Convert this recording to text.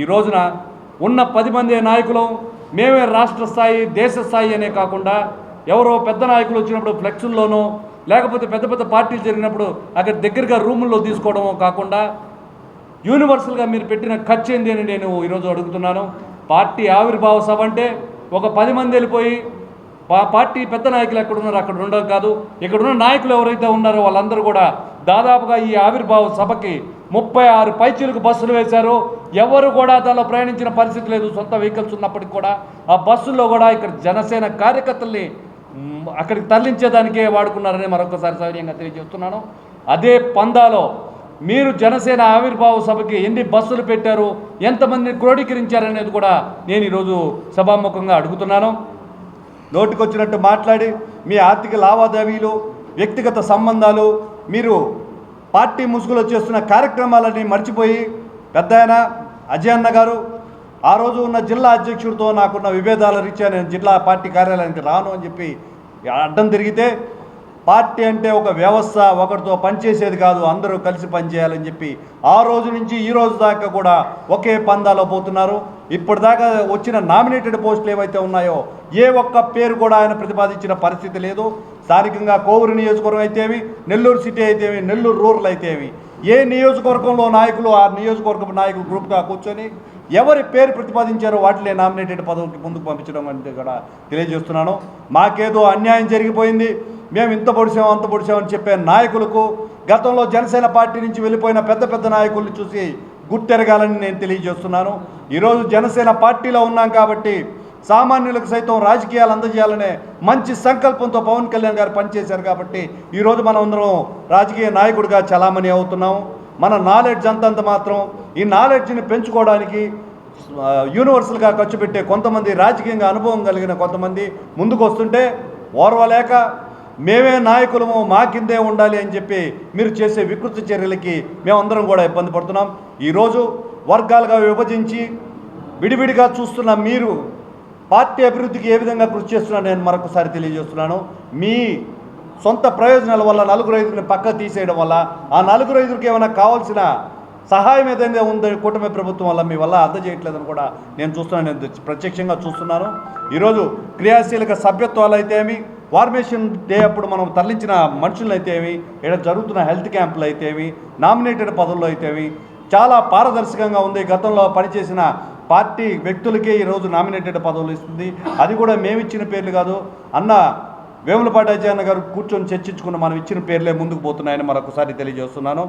ఈ రోజున ఉన్న పది మంది నాయకులు మేమే రాష్ట్ర స్థాయి దేశ స్థాయి అనే కాకుండా ఎవరో పెద్ద నాయకులు వచ్చినప్పుడు ఫ్లెక్సుల్లోనో లేకపోతే పెద్ద పెద్ద పార్టీలు జరిగినప్పుడు అక్కడ దగ్గరగా రూముల్లో తీసుకోవడమో కాకుండా యూనివర్సల్గా మీరు పెట్టిన ఖర్చు ఏంది అని నేను ఈరోజు అడుగుతున్నాను. పార్టీ ఆవిర్భావ సభ అంటే ఒక పది మంది వెళ్ళిపోయి పార్టీ పెద్ద నాయకులు ఎక్కడున్నారు అక్కడ ఉండడం కాదు. ఇక్కడ ఉన్న నాయకులు ఎవరైతే ఉన్నారో వాళ్ళందరూ కూడా దాదాపుగా ఈ ఆవిర్భావ సభకి ముప్పై ఆరు పైచీలకు బస్సులు వేశారు. ఎవరు కూడా దానిలో ప్రయాణించిన పరిస్థితి లేదు. సొంత వెహికల్స్ ఉన్నప్పటికీ కూడా ఆ బస్సుల్లో కూడా ఇక్కడ జనసేన కార్యకర్తల్ని అక్కడికి తరలించేదానికే వాడుకున్నారని మరొకసారి సౌర్యంగా తెలియజేస్తున్నాను. అదే పందాలో మీరు జనసేన ఆవిర్భావ సభకి ఎన్ని బస్సులు పెట్టారు ఎంతమందిని క్రోడీకరించారనేది కూడా నేను ఈరోజు సభాముఖంగా అడుగుతున్నాను. నోటికొచ్చినట్టు మాట్లాడి మీ ఆర్థిక లావాదేవీలు వ్యక్తిగత సంబంధాలు మీరు పార్టీ ముసుగులో చేస్తున్న కార్యక్రమాలని మర్చిపోయి పెద్ద అజయ్ అన్న గారు ఆ రోజు ఉన్న జిల్లా అధ్యక్షుడితో నాకున్న విభేదాల రీత్యా నేను జిల్లా పార్టీ కార్యాలయానికి రాను అని చెప్పి అడ్డం తిరిగితే పార్టీ అంటే ఒక వ్యవస్థ ఒకరితో పనిచేసేది కాదు అందరూ కలిసి పనిచేయాలని చెప్పి ఆ రోజు నుంచి ఈ రోజు దాకా కూడా ఒకే పందాలో పోతున్నారు. ఇప్పటిదాకా వచ్చిన నామినేటెడ్ పోస్టులు ఏవైతే ఉన్నాయో ఏ ఒక్క పేరు కూడా ఆయన ప్రతిపాదించిన పరిస్థితి లేదు. స్థానికంగా కోవూరు నియోజకవర్గం అయితేవి నెల్లూరు సిటీ అయితేవి నెల్లూరు రూరల్ అయితేవి ఏ నియోజకవర్గంలో నాయకులు ఆ నియోజకవర్గం నాయకులు గ్రూప్గా కూర్చొని ఎవరి పేరు ప్రతిపాదించారో వాటిని నామినేటెడ్ పదవికి ముందుకు పంపించడం అంటే కూడా తెలియజేస్తున్నాను. మాకేదో అన్యాయం జరిగిపోయింది. మేము ఇంత పొడిచాం అంత పొడిచామని చెప్పే నాయకులకు గతంలో జనసేన పార్టీ నుంచి వెళ్ళిపోయిన పెద్ద పెద్ద నాయకుల్ని చూసి గుర్తెరగాలని నేను తెలియజేస్తున్నాను. ఈరోజు జనసేన పార్టీలో ఉన్నాం కాబట్టి సామాన్యులకు సైతం రాజకీయాలు అందజేయాలనే మంచి సంకల్పంతో పవన్ కళ్యాణ్ గారు పనిచేశారు కాబట్టి ఈరోజు మనం అందరం రాజకీయ నాయకుడిగా చలామణి అవుతున్నాం. మన నాలెడ్జ్ అంతంత మాత్రం ఈ నాలెడ్జ్ని పెంచుకోవడానికి యూనివర్సల్గా ఖర్చు పెట్టే కొంతమంది రాజకీయంగా అనుభవం కలిగిన కొంతమంది ముందుకు వస్తుంటే ఓర్వలేక మేమే నాయకులము మా కిందే ఉండాలి అని చెప్పి మీరు చేసే వికృతి చర్యలకి మేమందరం కూడా ఇబ్బంది పడుతున్నాం. ఈరోజు వర్గాలుగా విభజించి విడివిడిగా చూస్తున్న మీరు పార్టీ అభివృద్ధికి ఏ విధంగా కృషి చేస్తున్నారో నేను మరొకసారి తెలియజేస్తున్నాను. మీ సొంత ప్రయోజనాల వల్ల నలుగురు ఐదుగురిని పక్క తీసేయడం వల్ల ఆ నలుగురు ఐదుగురికి ఏమైనా కావాల్సిన సహాయం ఏదైనా ఉందో కూటమి ప్రభుత్వం వల్ల మీ వల్ల అందజేయట్లేదని కూడా నేను చూస్తున్నాను నేను ప్రత్యక్షంగా చూస్తున్నాను. ఈరోజు క్రియాశీలక సభ్యత్వాలు అయితే ఏమి ఫార్మేషన్ డే అప్పుడు మనం తరలించిన మనుషులు అయితే ఏమి ఇక్కడ జరుగుతున్న హెల్త్ క్యాంపులు అయితే ఏమి నామినేటెడ్ పదవుల్లో అయితే ఏమి చాలా పారదర్శకంగా ఉంది. గతంలో పనిచేసిన పార్టీ వ్యక్తులకే ఈరోజు నామినేటెడ్ పదవులు ఇస్తుంది. అది కూడా మేము ఇచ్చిన పేర్లు కాదు. అన్న వేములపాటి అజయన్న గారు కూర్చొని చర్చించుకున్న మనం ఇచ్చిన పేర్లే ముందుకు పోతున్నాయని మరొకసారి తెలియజేస్తున్నాను.